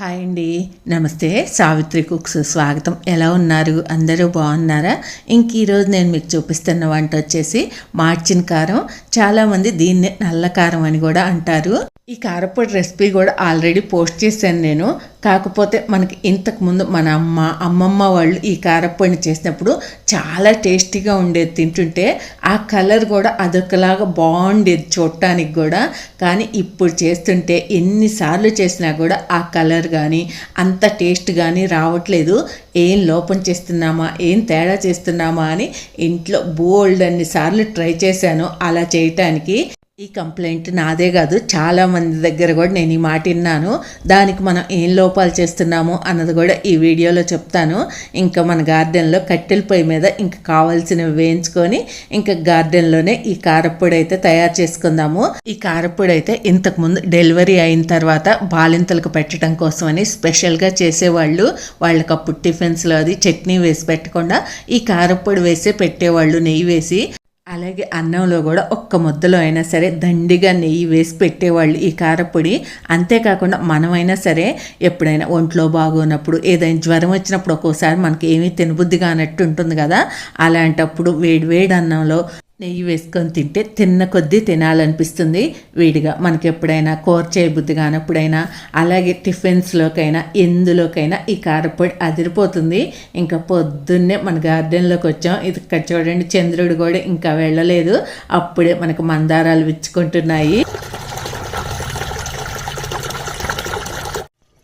Hi అండి. నమస్తే. Savitri cooks స్వాగతం. ఎలా ఉన్నారు? అందరూ బాగున్నారా? ఇంక ఈరోజు నేను మీకు చూపిస్తున్న వంట వచ్చేసి మార్చిన కారం. చాలామంది దీన్ని నల్ల కారం అని కూడా అంటారు. ఈ కారపొడి రెసిపీ కూడా ఆల్రెడీ పోస్ట్ చేశాను నేను. కాకపోతే మనకి ఇంతకు ముందు మన అమ్మ అమ్మమ్మ వాళ్ళు ఈ కారపొడిని చేసినప్పుడు చాలా టేస్టీగా ఉండేది తింటుంటే ఆ కలర్ కూడా అదొకలాగా బాగుండేది చూడటానికి కూడా. కానీ ఇప్పుడు చేస్తుంటే ఎన్నిసార్లు చేసినా కూడా ఆ కలర్ కానీ అంత టేస్ట్ కానీ రావట్లేదు. ఏం లోపం చేస్తున్నామా? ఏం తేడా చేస్తున్నామా అని ఇంట్లో బోల్డ్ అన్ని సార్లు ట్రై చేశాను అలా చేయటానికి. ఈ కంప్లైంట్ నాదే కాదు చాలా మంది దగ్గర కూడా నేను ఈ మాట విన్నాను. దానికి మనం ఏం లోపాలు చేస్తున్నాము అన్నది కూడా ఈ వీడియోలో చెప్తాను. ఇంకా మన గార్డెన్లో కట్టెల పొయ్యి మీద ఇంకా కావాల్సినవి వేయించుకొని ఇంకా గార్డెన్లోనే ఈ కారప్పొడి అయితే తయారు చేసుకుందాము. ఈ కారప్పొడి అయితే ఇంతకు ముందు డెలివరీ అయిన తర్వాత బాలింతలకు పెట్టడం కోసమని స్పెషల్గా చేసేవాళ్ళు. వాళ్ళకి అప్పుడు టిఫిన్స్లో అది చట్నీ వేసి పెట్టకుండా ఈ కారప్పొడి వేసే పెట్టేవాళ్ళు నెయ్యి వేసి. అలాగే అన్నంలో కూడా ఒక్క ముద్దలో అయినా సరే దండిగా నెయ్యి వేసి పెట్టేవాళ్ళు ఈ కారపొడి. అంతేకాకుండా మనమైనా సరే ఎప్పుడైనా ఒంట్లో బాగోనప్పుడు ఏదైనా జ్వరం వచ్చినప్పుడు ఒక్కోసారి మనకి ఏమీ తినబుద్ధిగా అన్నట్టు ఉంటుంది కదా? అలాంటప్పుడు వేడి వేడి అన్నంలో నెయ్యి వేసుకొని తింటే తిన్న కొద్దీ తినాలనిపిస్తుంది. వేడిగా మనకి ఎప్పుడైనా కూర చేయబుద్ధి కానప్పుడైనా అలాగే టిఫిన్స్లోకైనా ఎందులోకైనా ఈ కారపొడి అదిరిపోతుంది. ఇంకా పొద్దున్నే మన గార్డెన్లోకి వచ్చాం. ఇది ఇక్కడ చూడండి చంద్రుడు కూడా ఇంకా వెళ్ళలేదు. అప్పుడే మనకు మందారాలు విచ్చుకుంటున్నాయి.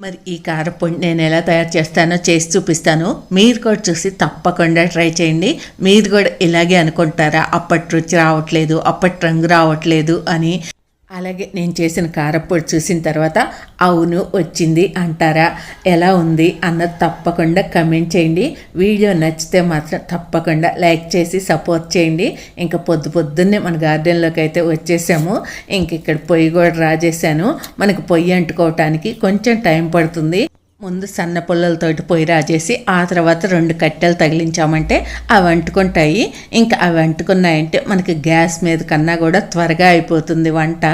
మరి ఈ కారపొడి నేను ఎలా తయారు చేస్తానో చేసి చూపిస్తాను. మీరు కూడా చూసి తప్పకుండా ట్రై చేయండి. మీరు కూడా ఇలాగే అనుకుంటారా? అప్పటి రుచి రావట్లేదు అప్పటి రంగు రావట్లేదు అని అలాగే నేను చేసిన కారపొడి చూసిన తర్వాత అవును వచ్చింది అంటారా? ఎలా ఉంది అన్నది తప్పకుండా కమెంట్ చేయండి. వీడియో నచ్చితే మాత్రం తప్పకుండా లైక్ చేసి సపోర్ట్ చేయండి. ఇంకా పొద్దు పొద్దున్నే మన గార్డెన్లోకి అయితే వచ్చేసాము. ఇంక ఇక్కడ పొయ్యి కూడా రాజేసాను మనకు పొయ్యి అంటుకోవటానికి కొంచెం టైం పడుతుంది. ముందు సన్న పుల్లలతోటి పొయ్యి రాజేసి ఆ తర్వాత రెండు కట్టెలు తగిలించామంటే అవి అంటుకుంటాయి. ఇంకా అవి అంటుకున్నాయంటే మనకి గ్యాస్ మీద కన్నా కూడా త్వరగా అయిపోతుంది వంట.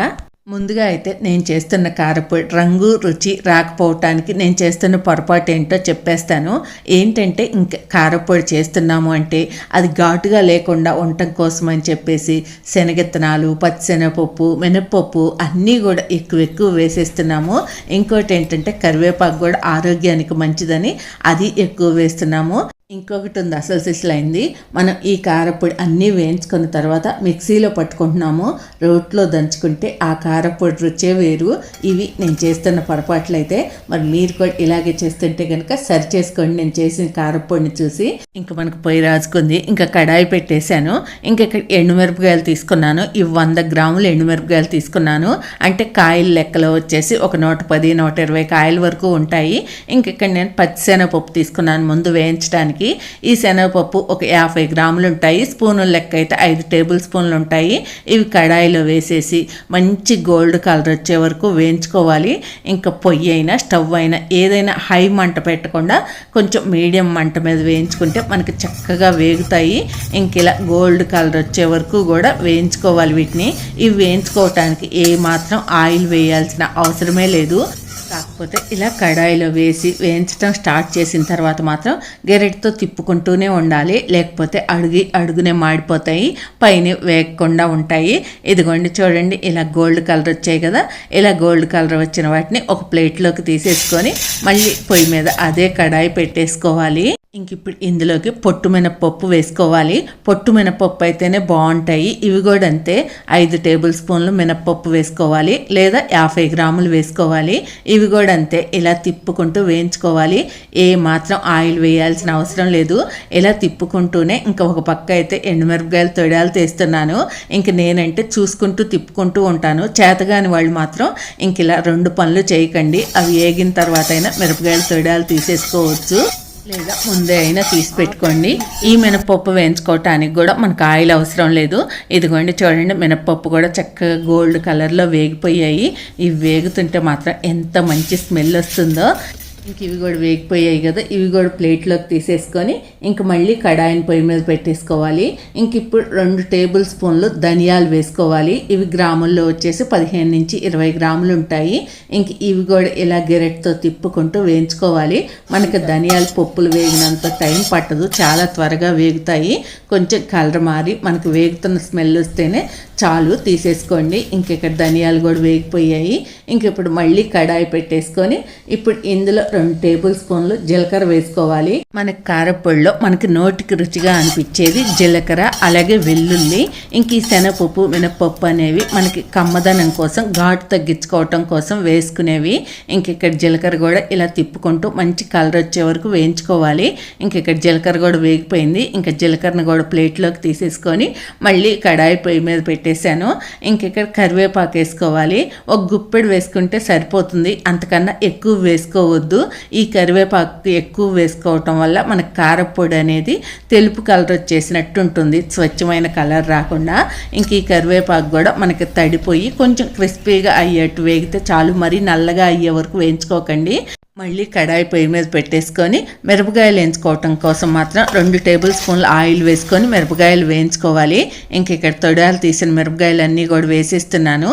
ముందుగా అయితే నేను చేస్తున్న కారపొడి రంగు రుచి రాకపోవటానికి నేను చేస్తున్న పొరపాటు ఏంటో చెప్పేస్తాను. ఏంటంటే ఇంకా కారపొడి చేస్తున్నాము అంటే అది ఘాటుగా లేకుండా ఉండటం కోసం అని చెప్పేసి శనగిత్తనాలు పచ్చిశనగపప్పు మినప్పప్పు అన్నీ కూడా ఎక్కువ ఎక్కువ వేసేస్తున్నాము. ఇంకోటి ఏంటంటే కరివేపాకు కూడా ఆరోగ్యానికి మంచిదని అది ఎక్కువ వేస్తున్నాము. ఇంకొకటి ఉంది అసలు అయింది. మనం ఈ కారపొడి అన్నీ వేయించుకున్న తర్వాత మిక్సీలో పట్టుకుంటున్నాము. రోట్లో దంచుకుంటే ఆ కారపొడి రుచే వేరు. ఇవి నేను చేస్తున్న పొరపాట్లు అయితే మరి మీరు కూడా ఇలాగే చేస్తుంటే కనుక సరి చేసుకోండి. నేను చేసిన కారపొడిని చూసి ఇంకా మనకు పొయ్యి రాజుకుంది. ఇంకా కడాయి పెట్టేశాను. ఇంకా ఇక్కడ ఎండుమిరపకాయలు తీసుకున్నాను. ఇవి వంద గ్రాములు ఎండుమిరపకాయలు తీసుకున్నాను. అంటే కాయల లెక్కలో వచ్చేసి ఒక నూట పది నూట ఇరవై కాయల వరకు ఉంటాయి. ఇంక ఇక్కడ నేను పచ్చిశనగపప్పు తీసుకున్నాను. ముందు వేయించడానికి ఈ శనగపప్పు ఒక యాభై గ్రాములు ఉంటాయి. స్పూనుల లెక్క అయితే ఐదు టేబుల్ స్పూన్లు ఉంటాయి. ఇవి కడాయిలో వేసేసి మంచి గోల్డ్ కలర్ వచ్చే వరకు వేయించుకోవాలి. ఇంకా పొయ్యి అయినా స్టవ్ అయినా ఏదైనా హై మంట పెట్టకుండా కొంచెం మీడియం మంట మీద వేయించుకుంటే మనకి చక్కగా వేగుతాయి. ఇంక ఇలా గోల్డ్ కలర్ వచ్చే వరకు కూడా వేయించుకోవాలి వీటిని. ఇవి వేయించుకోవటానికి ఏ మాత్రం ఆయిల్ వేయాల్సిన అవసరమే లేదు. కాకపోతే ఇలా కడాయిలో వేసి వేయించడం స్టార్ట్ చేసిన తర్వాత మాత్రం గెరెట్తో తిప్పుకుంటూనే ఉండాలి. లేకపోతే అడుగు అడుగునే మాడిపోతాయి. పైన వేగకుండా ఉంటాయి. ఇదిగోండి చూడండి ఇలా గోల్డ్ కలర్ వచ్చాయి కదా. ఇలా గోల్డ్ కలర్ వచ్చిన వాటిని ఒక ప్లేట్లోకి తీసేసుకొని మళ్ళీ పొయ్యి మీద అదే కడాయి పెట్టేసుకోవాలి. ఇంక ఇప్పుడు ఇందులోకి పొట్టు మినపప్పు వేసుకోవాలి. పొట్టు మినపప్పు అయితేనే బాగుంటాయి. ఇవి కూడా అంతే. ఐదు టేబుల్ స్పూన్లు మినపప్పు వేసుకోవాలి. లేదా యాభై గ్రాములు వేసుకోవాలి. ఇవి కూడా అంతే. ఇలా తిప్పుకుంటూ వేయించుకోవాలి. ఏ మాత్రం ఆయిల్ వేయాల్సిన అవసరం లేదు. ఇలా తిప్పుకుంటూనే ఇంకా ఒక పక్క అయితే ఎండుమిరపకాయలు తొడాలు తీస్తున్నాను. ఇంక నేనంటే చూసుకుంటూ తిప్పుకుంటూ ఉంటాను. చేతగాని వాళ్ళు మాత్రం ఇంక ఇలా రెండు పనులు చేయకండి. అవి వేగిన తర్వాత అయినా మిరపకాయలు తొడాలు తీసేసుకోవచ్చు. లేదా ముందే అయినా తీసి పెట్టుకోండి. ఈ మినపప్పు వేయించుకోవటానికి కూడా మనకు ఆయిల్ అవసరం లేదు. ఇదిగోండి చూడండి మినపప్పు కూడా చక్కగా గోల్డ్ కలర్లో వేగిపోయాయి. ఇవి వేగుతుంటే మాత్రం ఎంత మంచి స్మెల్ వస్తుందో. ఇంక ఇవి కూడా వేగిపోయాయి కదా ఇవి కూడా ప్లేట్లోకి తీసేసుకొని ఇంక మళ్ళీ కడాయిని పొయ్యి మీద పెట్టేసుకోవాలి. ఇంక ఇప్పుడు రెండు టేబుల్ స్పూన్లు ధనియాలు వేసుకోవాలి. ఇవి గ్రాముల్లో వచ్చేసి పదిహేను నుంచి ఇరవై గ్రాములు ఉంటాయి. ఇంక ఇవి కూడా ఇలా గెరెట్తో తిప్పుకుంటూ వేయించుకోవాలి. మనకి ధనియాల పప్పులు వేగినంత టైం పట్టదు చాలా త్వరగా వేగుతాయి. కొంచెం కలర్ మారి మనకు వేగుతున్న స్మెల్ వస్తేనే చాలు తీసేసుకోండి. ఇంక ఇక్కడ ధనియాలు కూడా వేగిపోయాయి. ఇంక ఇప్పుడు మళ్ళీ కడాయి పెట్టేసుకొని ఇప్పుడు ఇందులో రెండు టేబుల్ స్పూన్లు జీలకర్ర వేసుకోవాలి. మనకి కారపొడిలో మనకి నోటికి రుచిగా అనిపించేది జీలకర్ర అలాగే వెల్లుల్లి ఇంక ఈ శనగపప్పు మినపప్పు అనేవి మనకి కమ్మదనం కోసం ఘాటు తగ్గించుకోవటం కోసం వేసుకునేవి. ఇంక ఇక్కడ జీలకర్ర కూడా ఇలా తిప్పుకుంటూ మంచి కలర్ వచ్చే వరకు వేయించుకోవాలి. ఇంక ఇక్కడ జీలకర్ర కూడా వేగిపోయింది. ఇంకా జీలకర్రను కూడా ప్లేట్లోకి తీసేసుకొని మళ్ళీ కడాయి పొయ్యి మీద పెట్టేశాను. ఇంక ఇక్కడ కరివేపాకు వేసుకోవాలి. ఒక గుప్పెడు వేసుకుంటే సరిపోతుంది. అంతకన్నా ఎక్కువ వేసుకోవద్దు. ఈ కరివేపాకు ఎక్కువ వేసుకోవటం వల్ల మనకు కారపొడి అనేది తెలుపు కలర్ వచ్చేసినట్టు ఉంటుంది. స్వచ్ఛమైన కలర్ రాకుండా ఇంక ఈ కరివేపాకు కూడా మనకి తడిపోయి కొంచెం క్రిస్పీగా అయ్యేట్టు వేగితే చాలు. మరీ నల్లగా అయ్యే వరకు వేయించుకోకండి. మళ్ళీ కడాయి పొయ్యి మీద పెట్టేసుకొని మిరపకాయలు వేయించుకోవటం కోసం మాత్రం రెండు టేబుల్ స్పూన్లు ఆయిల్ వేసుకొని మిరపకాయలు వేయించుకోవాలి. ఇంక ఇక్కడ తొడాలు తీసిన మిరపకాయలు అన్నీ కూడా వేసేస్తున్నాను.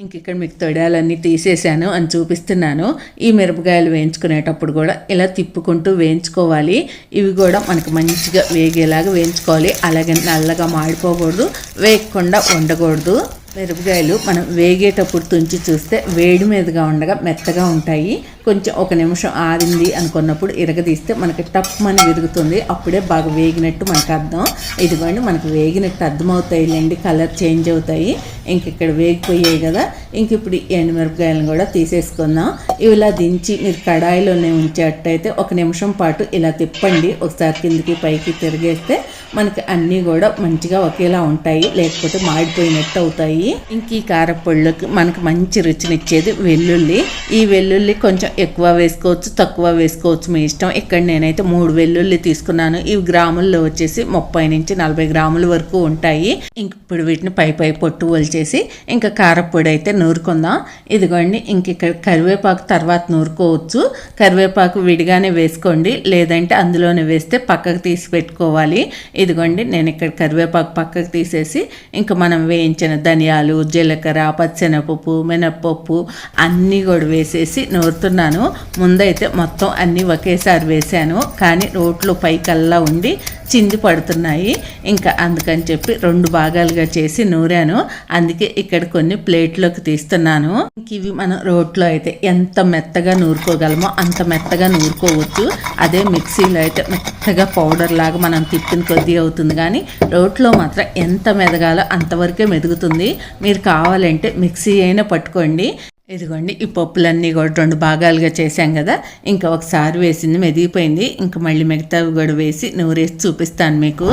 ఇంక ఇక్కడ మీకు తొడాలన్నీ తీసేసాను అని చూపిస్తున్నాను. ఈ మిరపకాయలు వేయించుకునేటప్పుడు కూడా ఇలా తిప్పుకుంటూ వేయించుకోవాలి. ఇవి కూడా మనకు మంచిగా వేగేలాగా వేయించుకోవాలి. అలాగే నల్లగా మాడిపోకూడదు వేయకుండా ఉండకూడదు. మిరపకాయలు మనం వేగేటప్పుడు తుంచి చూస్తే వేడి మీదుగా ఉండగా మెత్తగా ఉంటాయి. కొంచెం ఒక నిమిషం ఆరింది అనుకున్నప్పుడు ఇరగదీస్తే మనకి టప్ అని విరుగుతుంది. అప్పుడే బాగా వేగినట్టు మనకు అర్థం. ఇదిగోండి మనకు వేగినట్టు అర్థమవుతాయిలేండి కలర్ చేంజ్ అవుతాయి. ఇంక ఇక్కడ వేగిపోయాయి కదా. ఇంక ఇప్పుడు ఈ ఎండుమిరపకాయలను కూడా తీసేసుకుందాం. ఇవి ఇలా దించి మీరు కడాయిలోనే ఉంచేటట్టయితే ఒక నిమిషం పాటు ఇలా తిప్పండి. ఒకసారి కిందికి పైకి తిరిగేస్తే మనకి అన్నీ కూడా మంచిగా ఒకేలా ఉంటాయి. లేకపోతే మాడిపోయినట్టు అవుతాయి. ఇంక ఈ కారపొడిలోకి మనకు మంచి రుచినిచ్చేది వెల్లుల్లి. ఈ వెల్లుల్లి కొంచెం ఎక్కువ వేసుకోవచ్చు తక్కువ వేసుకోవచ్చు మీ ఇష్టం. ఇక్కడ నేనైతే మూడు వెల్లుల్లి తీసుకున్నాను. ఇవి గ్రాముల్లో వచ్చేసి ముప్పై నుంచి నలభై గ్రాముల వరకు ఉంటాయి. ఇంక ఇప్పుడు వీటిని పై పై పొట్టు వలిచేసి ఇంకా కారపొడి అయితే నూరుకుందాం. ఇదిగోండి ఇంక ఇక్కడ కరివేపాకు తర్వాత నూరుకోవచ్చు. కరివేపాకు విడిగానే వేసుకోండి లేదంటే అందులోనే వేస్తే పక్కకు తీసి పెట్టుకోవాలి. ఇదిగోండి నేను ఇక్కడ కరివేపాకు పక్కకు తీసేసి ఇంకా మనం వేయించిన ధనియాలు జీలకర్ర పచ్చెనపప్పు మినప్పప్పు అన్నీ కూడా వేసేసి నూరుతున్నాను. ముందైతే మొత్తం అన్నీ ఒకేసారి వేశాను కానీ రోట్లు పైకల్లా ఉండి చింది పడుతున్నాయి. ఇంకా అందుకని చెప్పి రెండు భాగాలుగా చేసి నూరాను. అందుకే ఇక్కడ కొన్ని ప్లేట్లోకి తీస్తున్నాను. ఇవి మనం రోట్లో అయితే ఎంత మెత్తగా నూరుకోగలమో అంత మెత్తగా నూరుకోవచ్చు. అదే మిక్సీలో అయితే మెత్తగా పౌడర్ లాగా మనం తిప్పిన కొద్దీ అవుతుంది. కానీ రోట్లో మాత్రం ఎంత మెదగాలో అంతవరకే మెదుగుతుంది. మీరు కావాలంటే మిక్సీ అయినా పట్టుకోండి. ఇదిగోండి ఈ పప్పులన్నీ కూడా రెండు భాగాలుగా చేశాం కదా. ఇంకా ఒకసారి వేసింది మెదిగిపోయింది. ఇంకా మళ్ళీ మిగతావి కూడా వేసి నూరేసి చూపిస్తాను మీకు.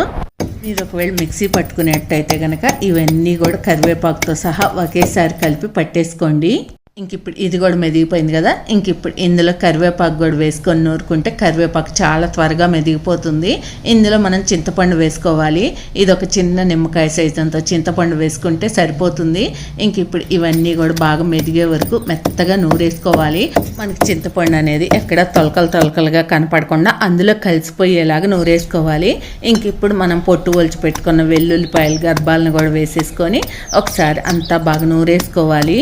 మీరు ఒకవేళ మిక్సీ పట్టుకునేట్టయితే కనుక ఇవన్నీ కూడా కరివేపాకుతో సహా ఒకేసారి కలిపి పట్టేసుకోండి. ఇంక ఇప్పుడు ఇది కూడా మెదిగిపోయింది కదా ఇంక ఇప్పుడు ఇందులో కరివేపాకు కూడా వేసుకొని నూరుకుంటే కరివేపాకు చాలా త్వరగా మెదిగిపోతుంది. ఇందులో మనం చింతపండు వేసుకోవాలి. ఇది ఒక చిన్న నిమ్మకాయ సైజ్ అంత చింతపండు వేసుకుంటే సరిపోతుంది. ఇంక ఇప్పుడు ఇవన్నీ కూడా బాగా మెదిగే వరకు మెత్తగా నూరేసుకోవాలి. మనకి చింతపండు అనేది ఎక్కడ తొలకలు తొలకలుగా కనపడకుండా అందులో కలిసిపోయేలాగా నూరేసుకోవాలి. ఇంక ఇప్పుడు మనం పొట్టు ఒలిచి పెట్టుకున్న వెల్లుల్లిపాయలు గర్భాలను కూడా వేసేసుకొని ఒకసారి అంతా బాగా నూరేసుకోవాలి.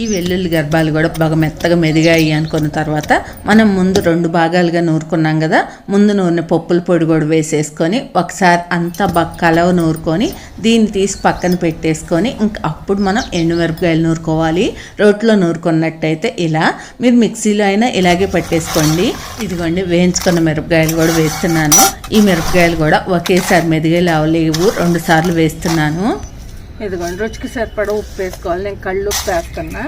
ఈ వెల్లుల్లి గర్భాలు కూడా బాగా మెత్తగా మెదిగాయి అనుకున్న తర్వాత మనం ముందు రెండు భాగాలుగా నూరుకున్నాం కదా ముందు నూనె పప్పుల పొడి కూడా వేసేసుకొని ఒకసారి అంతా బాగా కలవ నూరుకొని దీన్ని తీసి పక్కన పెట్టేసుకొని ఇంకా అప్పుడు మనం ఎండుమిరపకాయలు నూరుకోవాలి. రోట్లో నూరుకున్నట్టయితే ఇలా మీరు మిక్సీలో అయినా ఇలాగే పట్టేసుకోండి. ఇదిగోండి వేయించుకున్న మిరపకాయలు కూడా వేస్తున్నాను. ఈ మిరపకాయలు కూడా ఒకేసారి మెదిగేలా అవలేవు రెండు సార్లు వేస్తున్నాను. ఇదిగోండి రుచికి సరిపడా ఉప్పు వేసుకోవాలి. నేను కళ్ళు ఉప్పు వేస్తున్నా.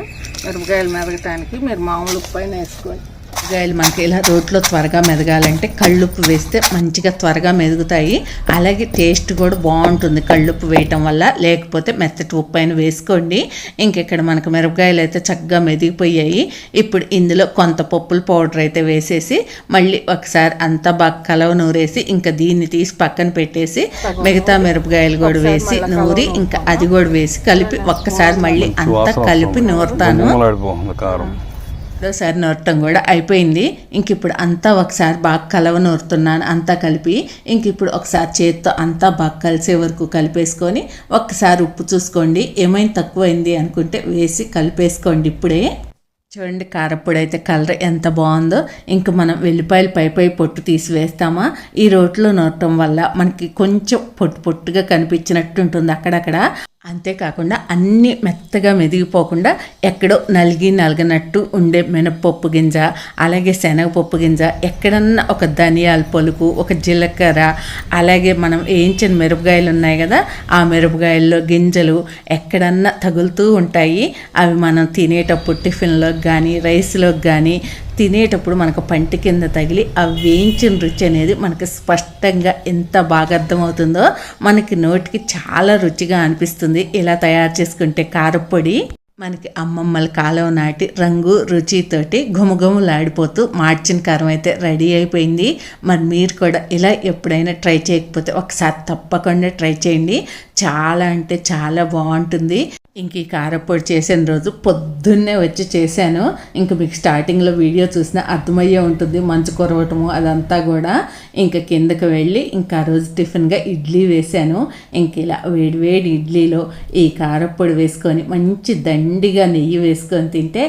మిరపకాయలు మెదగటానికి మీరు మామూలు ఉప్పు అయినా వేసుకోండి. కూరగాయలు మనకి ఇలా రోట్లో త్వరగా మెదగాలంటే కళ్ళుప్పు వేస్తే మంచిగా త్వరగా మెదుగుతాయి. అలాగే టేస్ట్ కూడా బాగుంటుంది కళ్ళుప్పు వేయటం వల్ల. లేకపోతే మెత్తటి ఉప్పు అయిన వేసుకోండి. ఇంకెక్కడ మనకు మిరపకాయలు అయితే చక్కగా మెదిగిపోయాయి. ఇప్పుడు ఇందులో కొంత పప్పుల పౌడర్ అయితే వేసేసి మళ్ళీ ఒకసారి అంతా బాగా కలవ నూరేసి ఇంకా దీన్ని తీసి పక్కన పెట్టేసి మిగతా మిరపకాయలు కూడా వేసి నూరి ఇంకా అది కూడా వేసి కలిపి ఒక్కసారి మళ్ళీ అంతా కలిపి నూరుతాను. రెండోసారి నూరటం కూడా అయిపోయింది. ఇంక ఇప్పుడు అంతా ఒకసారి బాగా కలవ నూరుతున్నాను అంతా కలిపి ఇంక ఇప్పుడు ఒకసారి చేతితో అంతా బాగా కలిసే వరకు కలిపేసుకొని ఒక్కసారి ఉప్పు చూసుకోండి. ఏమైనా తక్కువైంది అనుకుంటే వేసి కలిపేసుకోండి ఇప్పుడే. చూడండి కారపొడి అయితే కలర్ ఎంత బాగుందో. ఇంక మనం వెల్లిపాయలు పై పై పొట్టు తీసివేస్తామా ఈ రోట్లో నూరటం వల్ల మనకి కొంచెం పొట్టు పొట్టుగా కనిపించినట్టు ఉంటుంది అక్కడక్కడ. అంతేకాకుండా అన్నీ మెత్తగా మెదిగిపోకుండా ఎక్కడో నలిగి నలగనట్టు ఉండే మినప్పప్పు గింజ అలాగే శనగపప్పు గింజ ఎక్కడన్నా ఒక ధనియాల పలుకు ఒక జీలకర్ర అలాగే మనం వేయించిన మిరపకాయలు ఉన్నాయి కదా ఆ మిరపకాయల్లో గింజలు ఎక్కడన్నా తగులుతూ ఉంటాయి. అవి మనం తినేటప్పుడు టిఫిన్లోకి కానీ రైస్లోకి కానీ తినేటప్పుడు మనకు పంటి కింద తగిలి ఆ వేయించిన రుచి అనేది మనకు స్పష్టంగా ఎంత బాగా అర్థమవుతుందో మనకి నోటికి చాలా రుచిగా అనిపిస్తుంది. ఇలా తయారు చేసుకుంటే కారపొడి మనకి అమ్మమ్మల కాలం నాటి రంగు రుచితోటి ఘుమఘుమలాడిపోతూ మార్చిన కారం అయితే రెడీ అయిపోయింది. మరి మీరు కూడా ఇలా ఎప్పుడైనా ట్రై చేయకపోతే ఒకసారి తప్పకుండా ట్రై చేయండి. చాలా అంటే చాలా బాగుంటుంది. ఇంక ఈ కారప్పొడి చేసిన రోజు పొద్దున్నే వచ్చి చేశాను. ఇంక మీకు స్టార్టింగ్లో వీడియో చూసినా అర్థమయ్యే ఉంటుంది మంచు కురవటము అదంతా కూడా. ఇంకా కిందకి వెళ్ళి ఇంకా ఆ రోజు టిఫిన్గా ఇడ్లీ వేశాను. ఇంక ఇలా వేడి వేడి ఇడ్లీలో ఈ కారప్పొడి వేసుకొని మంచి దండిగా నెయ్యి వేసుకొని తింటే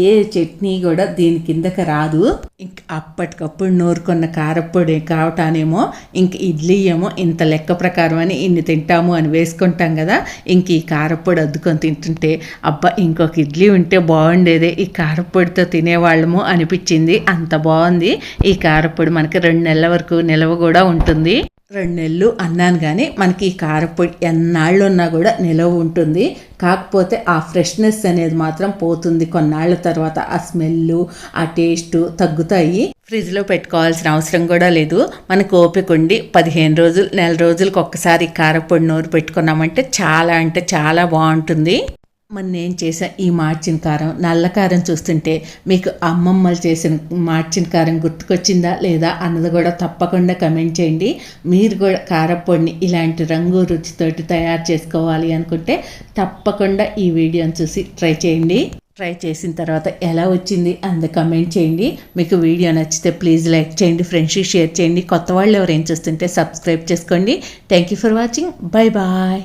ఏ చట్నీ కూడా దీని కిందకి రాదు. ఇంక అప్పటికప్పుడు నూరుకున్న కారపొడి కావటానేమో ఇంక ఇడ్లీ ఏమో ఇంత లెక్క ప్రకారం అని ఇన్ని తింటాము అని వేసుకుంటాం కదా. ఇంక ఈ కారపొడి అద్దుకొని తింటుంటే అబ్బా ఇంకొక ఇడ్లీ ఉంటే బాగుండేదే ఈ కారపొడితో తినేవాళ్ళము అనిపించింది. అంత బాగుంది. ఈ కారపొడి మనకి రెండు నెలల వరకు నిల్వ కూడా ఉంటుంది. రెండు నెలలు అన్నాను కానీ మనకి ఈ కారపొడి ఎన్నాళ్ళు ఉన్నా కూడా నిలవ ఉంటుంది. కాకపోతే ఆ ఫ్రెష్నెస్ అనేది మాత్రం పోతుంది. కొన్నాళ్ళ తర్వాత ఆ స్మెల్ ఆ టేస్ట్ తగ్గుతాయి. ఫ్రిడ్జ్లో పెట్టుకోవాల్సిన అవసరం కూడా లేదు. మనకు ఓపిక ఉండి పదిహేను రోజులు నెల రోజులకు ఒక్కసారి కారపొడి నోరు పెట్టుకున్నామంటే చాలా అంటే చాలా బాగుంటుంది. మొన్న నేను చేసిన ఈ మార్చిన కారం. నల్ల కారం చూస్తుంటే మీకు అమ్మమ్మలు చేసిన మార్చిన కారం గుర్తుకొచ్చిందా లేదా అన్నది కూడా తప్పకుండా కమెంట్ చేయండి. మీరు కూడా కారపొడిని ఇలాంటి రంగు రుచితోటి తయారు చేసుకోవాలి అనుకుంటే తప్పకుండా ఈ వీడియోని చూసి ట్రై చేయండి. ట్రై చేసిన తర్వాత ఎలా వచ్చింది అంద కమెంట్ చేయండి. మీకు వీడియో నచ్చితే ప్లీజ్ లైక్ చేయండి ఫ్రెండ్స్కి షేర్ చేయండి. కొత్త వాళ్ళు ఎవరైనా చూస్తుంటే సబ్స్క్రైబ్ చేసుకోండి. Thank you for watching. Bye bye.